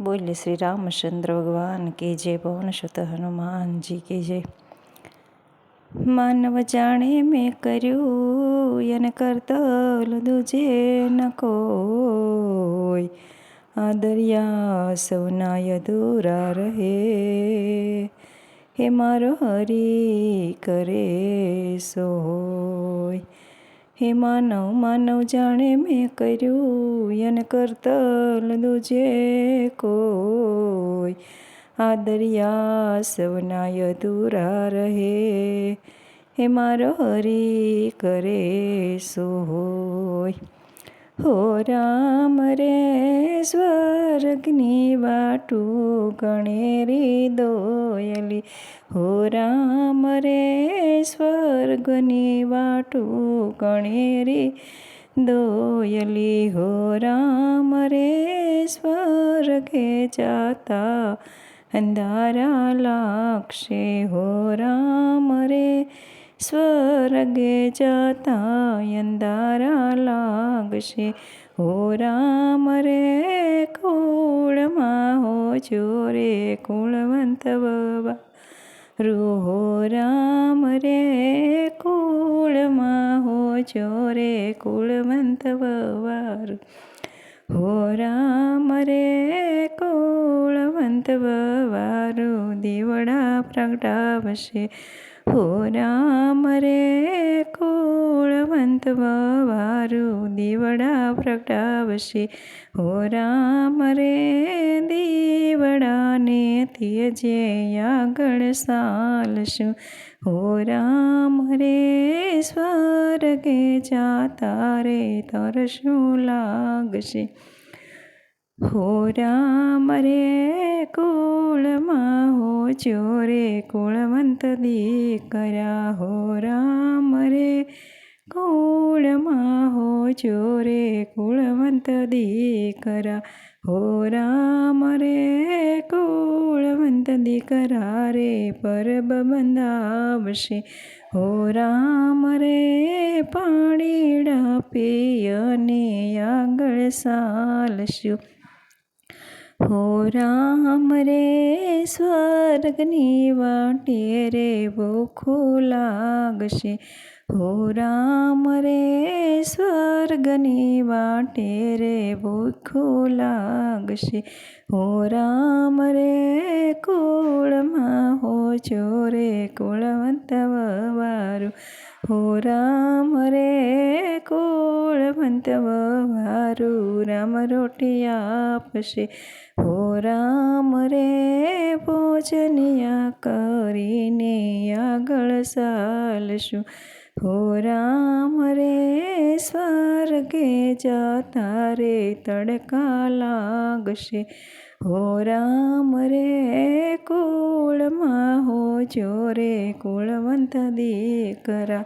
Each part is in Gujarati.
બોલે શ્રી રામચંદ્ર ભગવાન કે જે પવન સુત હનુમાનજી કે જે માનવ જાણે મેં કર્યું, એને કરતા દુજે ન કોઈ. આ દરિયા સૌના અધૂરા રહે. હે મારો હરી કરે સોય. હે માનવ માનવ જાણે મેં કર્યું, યન કરતલ દુજે કોઈ. આ દરિયા સવના અધૂરા રહે. હે મારો હરી કરે સોય હો રામ રે સ્વર્ગની વાટું ગણેરી દોયલી. હો રામ રે સ્વર્ગની વાટું ગણેરી દોયલી. હો રામ રે સ્વર્ગે જાતા અંધારા લાગશે. હો રામ રે સ્વર્ગે જાતા અંધારા લાગશે હો રામ રે, કુળમાં હો ચોરે કુળવંત બાબા. રૂહો રામ રે, કુળમાં હો ચોરે કુળવંત બાબા. હો રામ રે, કુળવંત બારું દીવડા પ્રગટાવશે. હો રામ રે કુળવંત વારું દીવડા પ્રગટાવશે. હો રામ રે દીવડાને ત્યજે આગળ સાલશું. હો રામ રે સ્વર્ગે જાતા રે તરશું લાગશે. હો રામ રે કુળમાં ચોરે કુળવંત દીકરા હો રામ રે. કુળમાં હો ચોરે કુળવંત દીકરા હો રામ રે. કુળવંત દીકરા રે પરબ બંધાવશે. હો રામ રે પાણીડા પિયને આગળ સાલશું. હો રામ રે સ્વર્ગની વાટે રે ભૂખો લાગશે. હો રામ રે સ્વર્ગની વાટે રે ભૂખો લાગશે. હો રામ રે કુળમાં હો ચોરે કુળવંત વારું હો રામ રે કુળવંત વારું રામ રોટી આપશે હો રામ રે, ભોજનિયા કરીને આગળ ચાલશું. હો રામ રે, સ્વર્ગે જતા તડકા લાગશે. હો રામ રે કુળમાં હો ચોરે કુળવંત દીકરા.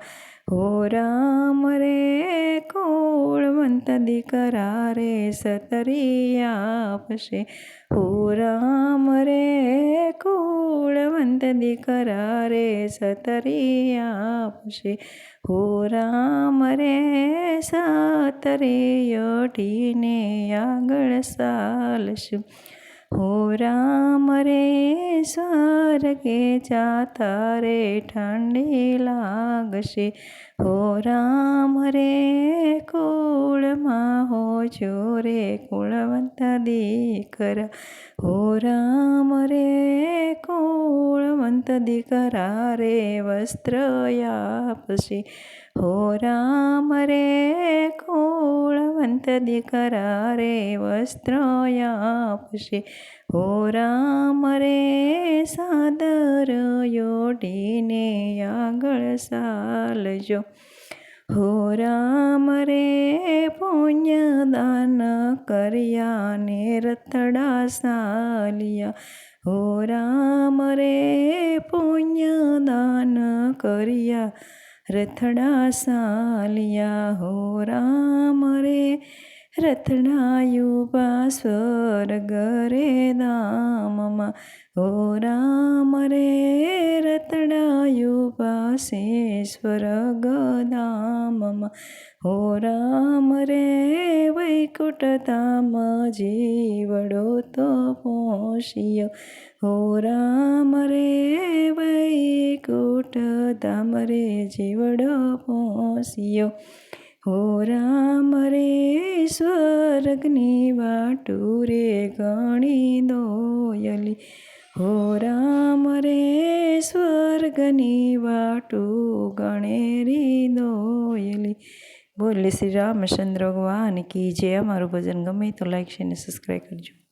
હો રામ રે કુળવંત દીકરા રે સતરી આપશે. હો રામ રે કુળવંત દીકરા રે સતરી આપશે. હો રામ રે સાતરે અઢીને આગળ ચાલશું. હો રામ રે સ્વર્ગે જાતા રે ઠંડી લાગશે. હો રામ રે કુળમાં હો ચોરે કુળવંત દીકરા. હો રામ રે કુળવંત દીકરા રે વસ્ત્ર આપશે. હો રામ રે કુળવંત દીકરા રે વસ્ત્ર આપશે. હો રામ રે સાદર યોડીને આગળ સાલજો હો રામ રે પુણ્યદાન કર્યા ને રતડા સાલિયા. હો રામ રે પુણ્યદાન કર્યા રથડા સાલિયા. હો રામ રે રથડાયું સ્વર્ગ રે ધામમાં ઓ રામ રે રતડાયું પાસે સ્વર્ગ ઓ રામ રે વૈકુટતામ જીવડો તો પોષિયો હો રામ રે વૈકુટ ધામ રે જીવડો પોષિયો હો રામ રે સ્વર્ગની વાટુરે ગણી દોયલી. હો રામ રે, સ્વર્ગની વાટુ ગણેરી દોયલી. બોલે શ્રી રામચંદ્ર ભગવાન કી જે અમારું ભજન ગમે તો લાઈક છે અને સબસ્ક્રાઈબ કરજો.